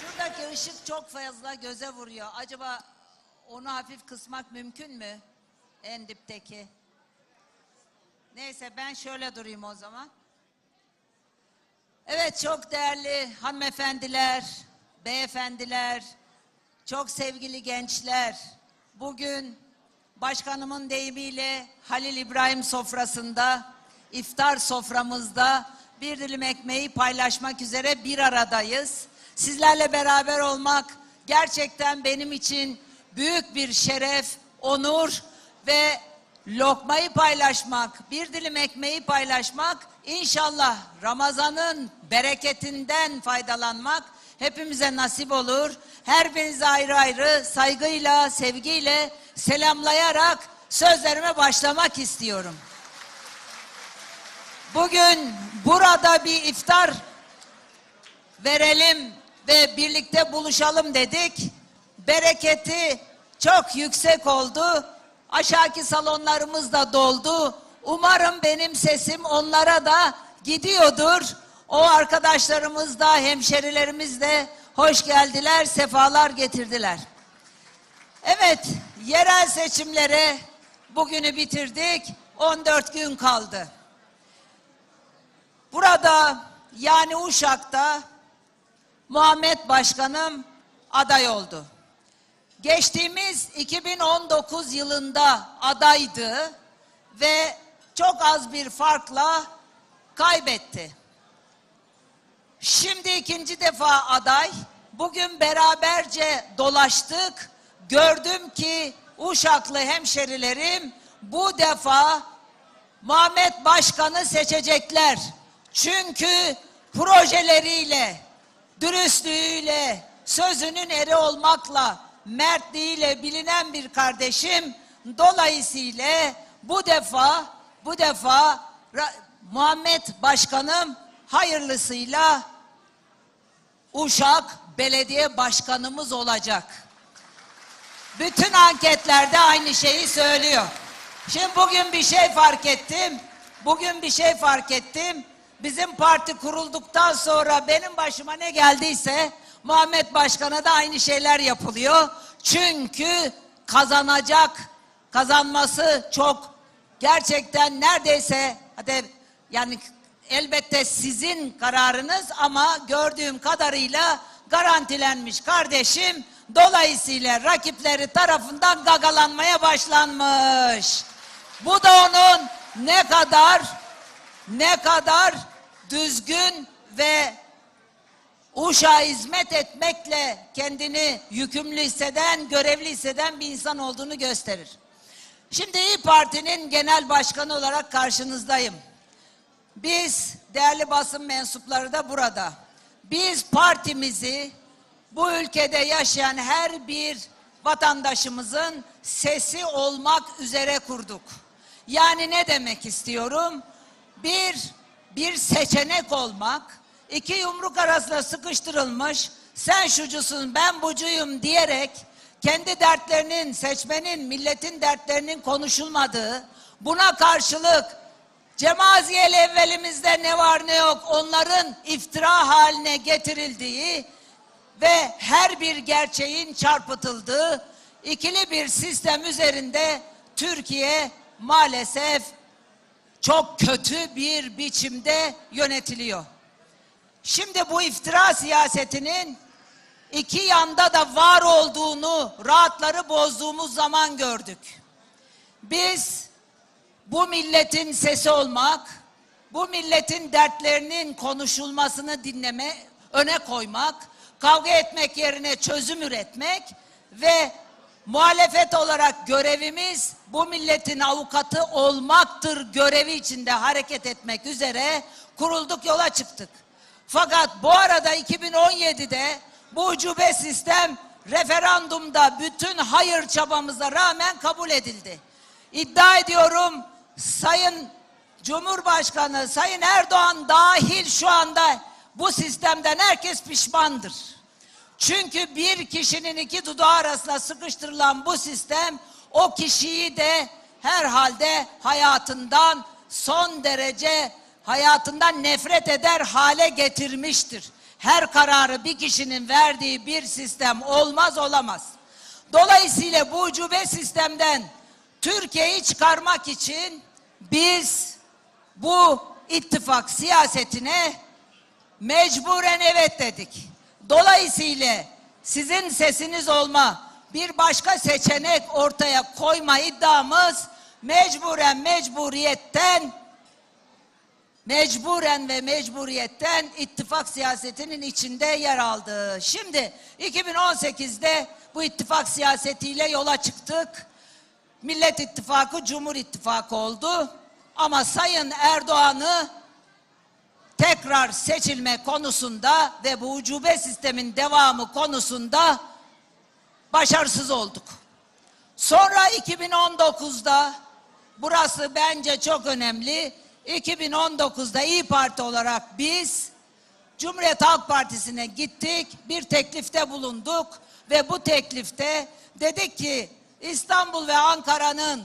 Şuradaki ışık çok fazla göze vuruyor. Acaba onu hafif kısmak mümkün mü? En dipteki. Neyse ben şöyle durayım o zaman. Evet çok değerli hanımefendiler, beyefendiler, çok sevgili gençler. Bugün başkanımın deyimiyle Halil İbrahim sofrasında, iftar soframızda bir dilim ekmeği paylaşmak üzere bir aradayız. Sizlerle beraber olmak gerçekten benim için büyük bir şeref, onur ve lokmayı paylaşmak, bir dilim ekmeği paylaşmak, inşallah Ramazan'ın bereketinden faydalanmak hepimize nasip olur. Her birinize ayrı ayrı saygıyla, sevgiyle selamlayarak sözlerime başlamak istiyorum. Bugün burada bir iftar verelim ve birlikte buluşalım dedik. Bereketi çok yüksek oldu. Aşağıki salonlarımız da doldu. Umarım benim sesim onlara da gidiyordur. O arkadaşlarımız da hemşerilerimiz de hoş geldiler, sefalar getirdiler. Evet, yerel seçimlere bugünü bitirdik. 14 gün kaldı. Burada yani Uşak'ta Muhammed Başkanım aday oldu. Geçtiğimiz 2019 yılında adaydı ve çok az bir farkla kaybetti. Şimdi ikinci defa aday. Bugün beraberce dolaştık. Gördüm ki Uşaklı hemşerilerim bu defa Muhammed Başkan'ı seçecekler. Çünkü projeleriyle, dürüstlüğüyle, sözünün eri olmakla, mertliğiyle bilinen bir kardeşim. Dolayısıyla bu defa, bu defa Muhammed Başkanım hayırlısıyla Uşak Belediye Başkanımız olacak. Bütün anketlerde aynı şeyi söylüyor. Şimdi bugün bir şey fark ettim. Bugün bir şey fark ettim. Bizim parti kurulduktan sonra benim başıma ne geldiyse Muhammed Başkan'a da aynı şeyler yapılıyor. Çünkü kazanacak, kazanması çok gerçekten neredeyse hadi yani elbette sizin kararınız ama gördüğüm kadarıyla garantilenmiş kardeşim. Dolayısıyla rakipleri tarafından gagalanmaya başlanmış. Bu da onun ne kadar ne kadar düzgün ve Uşağa hizmet etmekle kendini yükümlü hisseden, görevli hisseden bir insan olduğunu gösterir. Şimdi İyi Parti'nin genel başkanı olarak karşınızdayım. Biz değerli basın mensupları da burada. Biz partimizi bu ülkede yaşayan her bir vatandaşımızın sesi olmak üzere kurduk. Yani ne demek istiyorum? Bir, bir seçenek olmak, iki yumruk arasında sıkıştırılmış, sen şucusun ben bucuyum diyerek kendi dertlerinin, seçmenin, milletin dertlerinin konuşulmadığı, buna karşılık Cemaziyel evvelimizde ne var ne yok onların iftira haline getirildiği ve her bir gerçeğin çarpıtıldığı ikili bir sistem üzerinde Türkiye maalesef çok kötü bir biçimde yönetiliyor. Şimdi bu iftira siyasetinin iki yanda da var olduğunu rahatları bozduğumuz zaman gördük. Biz bu milletin sesi olmak, bu milletin dertlerinin konuşulmasını dinleme, öne koymak, kavga etmek yerine çözüm üretmek ve muhalefet olarak görevimiz bu milletin avukatı olmaktır görevi içinde hareket etmek üzere kurulduk yola çıktık. Fakat bu arada 2017'de bu ucube sistem referandumda bütün hayır çabamıza rağmen kabul edildi. İddia ediyorum Sayın Cumhurbaşkanı, Sayın Erdoğan dahil şu anda bu sistemden herkes pişmandır. Çünkü bir kişinin iki dudağı arasında sıkıştırılan bu sistem o kişiyi de herhalde hayatından son derece hayatından nefret eder hale getirmiştir. her kararı bir kişinin verdiği bir sistem olmaz olamaz. Dolayısıyla bu ucube sistemden Türkiye'yi çıkarmak için biz bu ittifak siyasetine mecburen evet dedik. Dolayısıyla sizin sesiniz olma, bir başka seçenek ortaya koyma iddiamız mecburen mecburiyetten mecburen ve mecburiyetten ittifak siyasetinin içinde yer aldı. Şimdi 2018'de bu ittifak siyasetiyle yola çıktık. Millet İttifakı Cumhur İttifakı oldu. Ama Sayın Erdoğan'ı tekrar seçilme konusunda ve bu ucube sistemin devamı konusunda başarısız olduk. Sonra 2019'da burası bence çok önemli. 2019'da İyi Parti olarak biz Cumhuriyet Halk Partisi'ne gittik, bir teklifte bulunduk ve bu teklifte dedik ki İstanbul ve Ankara'nın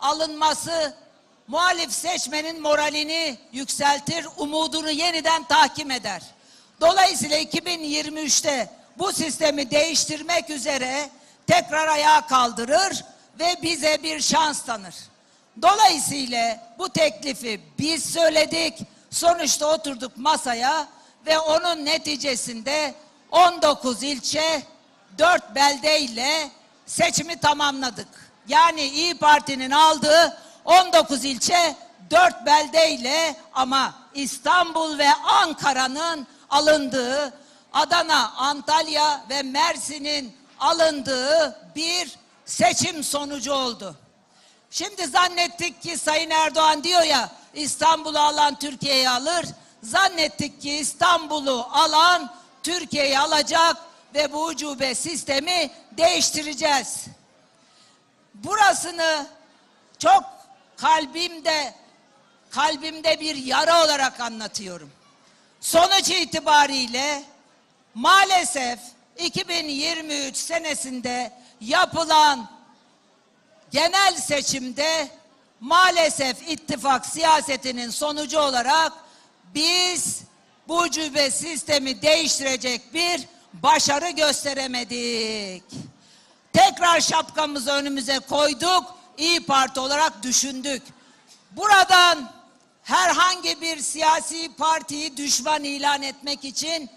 alınması muhalif seçmenin moralini yükseltir, umudunu yeniden tahkim eder. Dolayısıyla 2023'te bu sistemi değiştirmek üzere tekrar ayağa kaldırır ve bize bir şans tanır. Dolayısıyla bu teklifi biz söyledik. Sonuçta oturduk masaya ve onun neticesinde 19 ilçe 4 belde ile seçimi tamamladık. Yani İyi Parti'nin aldığı 19 ilçe 4 belde ile ama İstanbul ve Ankara'nın alındığı Adana, Antalya ve Mersin'in alındığı bir seçim sonucu oldu. Şimdi zannettik ki Sayın Erdoğan diyor ya İstanbul'u alan Türkiye'yi alır. Zannettik ki İstanbul'u alan Türkiye'yi alacak ve bu ucube sistemi değiştireceğiz. Burasını çok kalbimde kalbimde bir yara olarak anlatıyorum. Sonuç itibariyle maalesef 2023 senesinde yapılan genel seçimde maalesef ittifak siyasetinin sonucu olarak biz bu ucube sistemi değiştirecek bir başarı gösteremedik. Tekrar şapkamızı önümüze koyduk. İyi Parti olarak düşündük. Buradan herhangi bir siyasi partiyi düşman ilan etmek için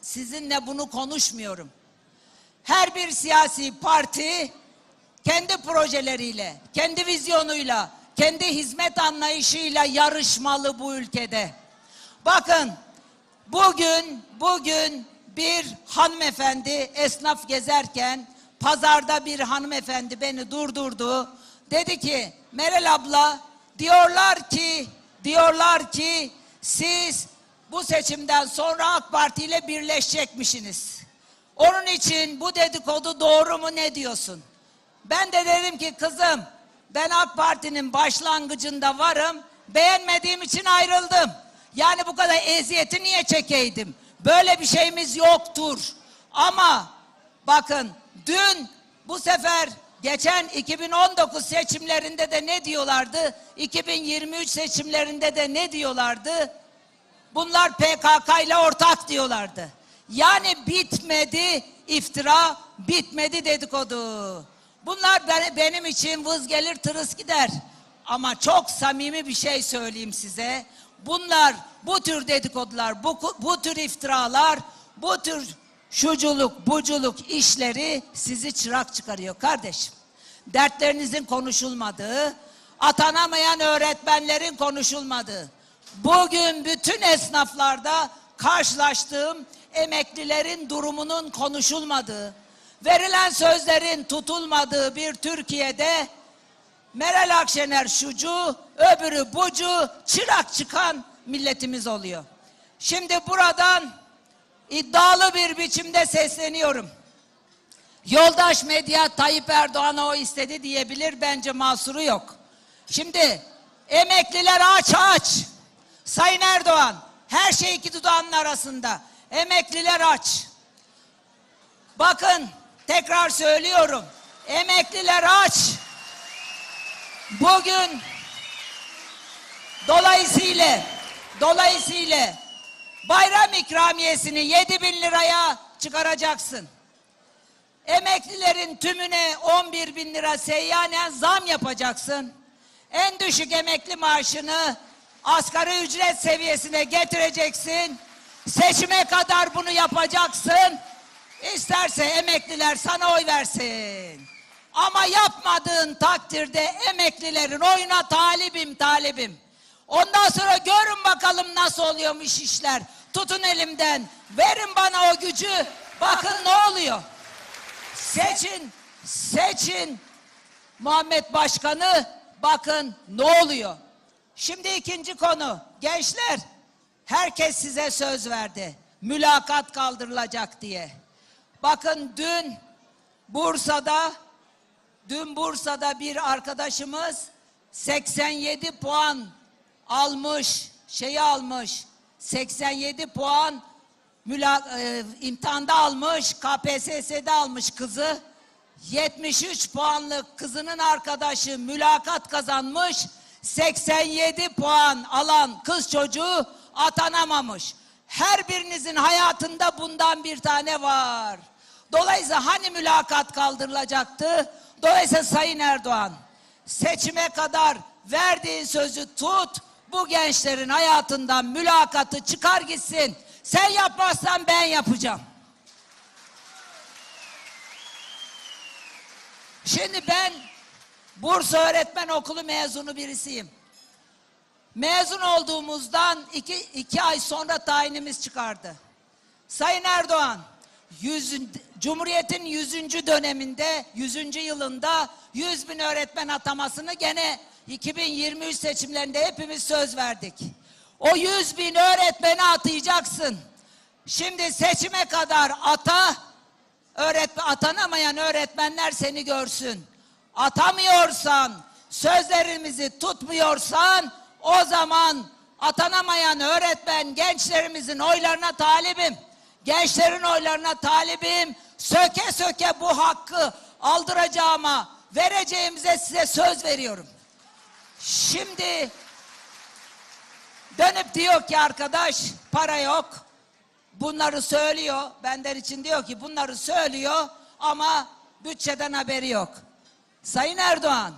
sizinle bunu konuşmuyorum. Her bir siyasi parti kendi projeleriyle, kendi vizyonuyla, kendi hizmet anlayışıyla yarışmalı bu ülkede. Bakın bugün bugün bir hanımefendi esnaf gezerken pazarda bir hanımefendi beni durdurdu. Dedi ki Meral abla diyorlar ki diyorlar ki siz bu seçimden sonra AK Parti ile birleşecekmişsiniz. Onun için bu dedikodu doğru mu ne diyorsun? Ben de dedim ki kızım ben AK Parti'nin başlangıcında varım. Beğenmediğim için ayrıldım. Yani bu kadar eziyeti niye çekeydim? Böyle bir şeyimiz yoktur. Ama bakın dün bu sefer geçen 2019 seçimlerinde de ne diyorlardı? 2023 seçimlerinde de ne diyorlardı? Bunlar PKK ile ortak diyorlardı. Yani bitmedi iftira, bitmedi dedikodu. Bunlar ben- benim için vız gelir tırıs gider. Ama çok samimi bir şey söyleyeyim size. Bunlar bu tür dedikodular, bu, bu tür iftiralar, bu tür şuculuk, buculuk işleri sizi çırak çıkarıyor kardeşim. Dertlerinizin konuşulmadığı, atanamayan öğretmenlerin konuşulmadığı, bugün bütün esnaflarda karşılaştığım emeklilerin durumunun konuşulmadığı, verilen sözlerin tutulmadığı bir Türkiye'de Meral Akşener şucu, öbürü bucu, çırak çıkan milletimiz oluyor. Şimdi buradan iddialı bir biçimde sesleniyorum. Yoldaş medya Tayyip Erdoğan'a o istedi diyebilir. Bence mahsuru yok. Şimdi emekliler aç aç. Sayın Erdoğan her şey iki dudağının arasında. Emekliler aç. Bakın tekrar söylüyorum. Emekliler aç. Bugün dolayısıyla dolayısıyla Bayram ikramiyesini 7 bin liraya çıkaracaksın. Emeklilerin tümüne 11 bin lira seyyanen zam yapacaksın. En düşük emekli maaşını asgari ücret seviyesine getireceksin. Seçime kadar bunu yapacaksın. İsterse emekliler sana oy versin. Ama yapmadığın takdirde emeklilerin oyuna talibim talibim. Ondan sonra görün bakalım nasıl oluyormuş işler. Tutun elimden. Verin bana o gücü. Bakın ne oluyor. Seçin, seçin Muhammed Başkan'ı. Bakın ne oluyor. Şimdi ikinci konu. Gençler, herkes size söz verdi. Mülakat kaldırılacak diye. Bakın dün Bursa'da dün Bursa'da bir arkadaşımız 87 puan almış, şeyi almış. 87 puan müla, e, imtihanda almış, KPSS'de almış kızı. 73 puanlık kızının arkadaşı mülakat kazanmış. 87 puan alan kız çocuğu atanamamış. Her birinizin hayatında bundan bir tane var. Dolayısıyla hani mülakat kaldırılacaktı? Dolayısıyla Sayın Erdoğan seçime kadar verdiğin sözü tut. Bu gençlerin hayatından mülakatı çıkar gitsin. Sen yapmazsan ben yapacağım. Şimdi ben Bursa Öğretmen Okulu mezunu birisiyim. Mezun olduğumuzdan iki, iki ay sonra tayinimiz çıkardı. Sayın Erdoğan, yüzün, Cumhuriyet'in 100. döneminde, 100. yılında 100 bin öğretmen atamasını gene 2023 seçimlerinde hepimiz söz verdik. O 100 bin öğretmeni atayacaksın. Şimdi seçime kadar ata, öğretmen, atanamayan öğretmenler seni görsün. Atamıyorsan, sözlerimizi tutmuyorsan o zaman atanamayan öğretmen gençlerimizin oylarına talibim. Gençlerin oylarına talibim. Söke söke bu hakkı aldıracağıma, vereceğimize size söz veriyorum. Şimdi dönüp diyor ki arkadaş para yok. Bunları söylüyor. Benden için diyor ki bunları söylüyor ama bütçeden haberi yok. Sayın Erdoğan,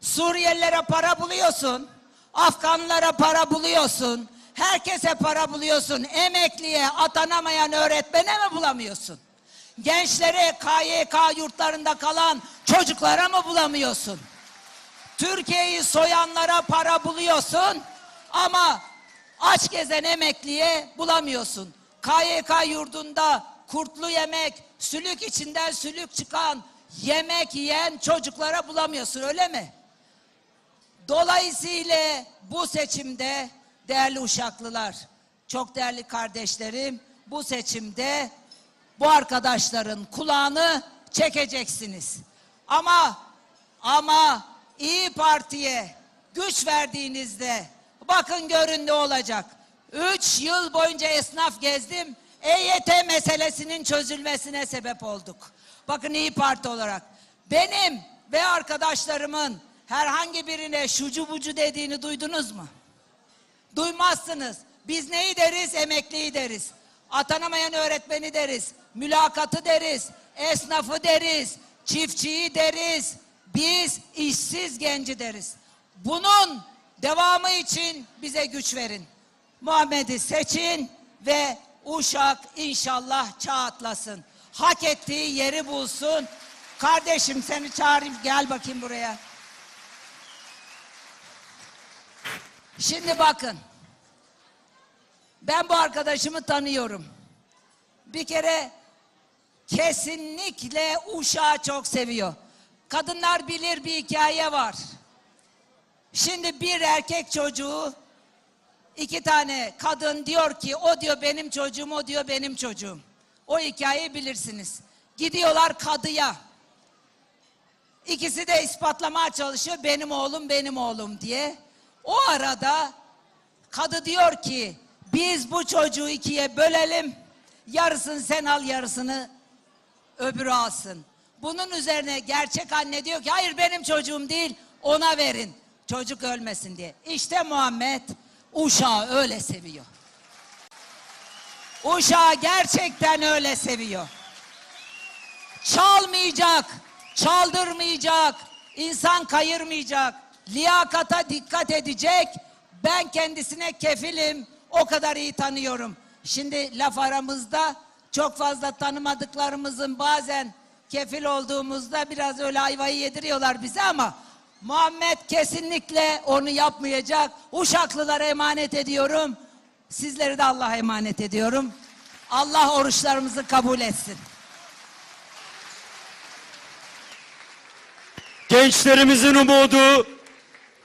Suriyelilere para buluyorsun. Afganlara para buluyorsun. Herkese para buluyorsun. Emekliye atanamayan öğretmene mi bulamıyorsun? Gençlere KYK yurtlarında kalan çocuklara mı bulamıyorsun? Türkiye'yi soyanlara para buluyorsun ama aç gezen emekliye bulamıyorsun. KYK yurdunda kurtlu yemek, sülük içinden sülük çıkan yemek yiyen çocuklara bulamıyorsun öyle mi? Dolayısıyla bu seçimde değerli uşaklılar, çok değerli kardeşlerim, bu seçimde bu arkadaşların kulağını çekeceksiniz. Ama ama İyi Parti'ye güç verdiğinizde bakın görün ne olacak. Üç yıl boyunca esnaf gezdim. EYT meselesinin çözülmesine sebep olduk. Bakın İyi Parti olarak. Benim ve arkadaşlarımın herhangi birine şucu bucu dediğini duydunuz mu? Duymazsınız. Biz neyi deriz? Emekliyi deriz. Atanamayan öğretmeni deriz. Mülakatı deriz. Esnafı deriz. Çiftçiyi deriz. Biz işsiz genci deriz. Bunun devamı için bize güç verin. Muhammed'i seçin ve Uşak inşallah çağ. Hak ettiği yeri bulsun. Kardeşim seni çağırayım gel bakayım buraya. Şimdi bakın. Ben bu arkadaşımı tanıyorum. Bir kere kesinlikle uşağı çok seviyor. Kadınlar bilir bir hikaye var. Şimdi bir erkek çocuğu iki tane kadın diyor ki o diyor benim çocuğum o diyor benim çocuğum. O hikayeyi bilirsiniz. Gidiyorlar kadıya. İkisi de ispatlamaya çalışıyor benim oğlum benim oğlum diye. O arada kadı diyor ki biz bu çocuğu ikiye bölelim. Yarısını sen al yarısını öbürü alsın. Bunun üzerine gerçek anne diyor ki hayır benim çocuğum değil ona verin. Çocuk ölmesin diye. İşte Muhammed uşağı öyle seviyor. Uşağı gerçekten öyle seviyor. Çalmayacak, çaldırmayacak, insan kayırmayacak, liyakata dikkat edecek. Ben kendisine kefilim, o kadar iyi tanıyorum. Şimdi laf aramızda çok fazla tanımadıklarımızın bazen kefil olduğumuzda biraz öyle ayvayı yediriyorlar bize ama Muhammed kesinlikle onu yapmayacak. Uşaklılara emanet ediyorum. Sizleri de Allah'a emanet ediyorum. Allah oruçlarımızı kabul etsin. Gençlerimizin umudu,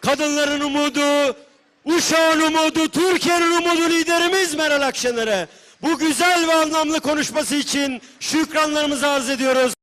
kadınların umudu, Uşağın umudu, Türkiye'nin umudu liderimiz Meral Akşener'e bu güzel ve anlamlı konuşması için şükranlarımızı arz ediyoruz.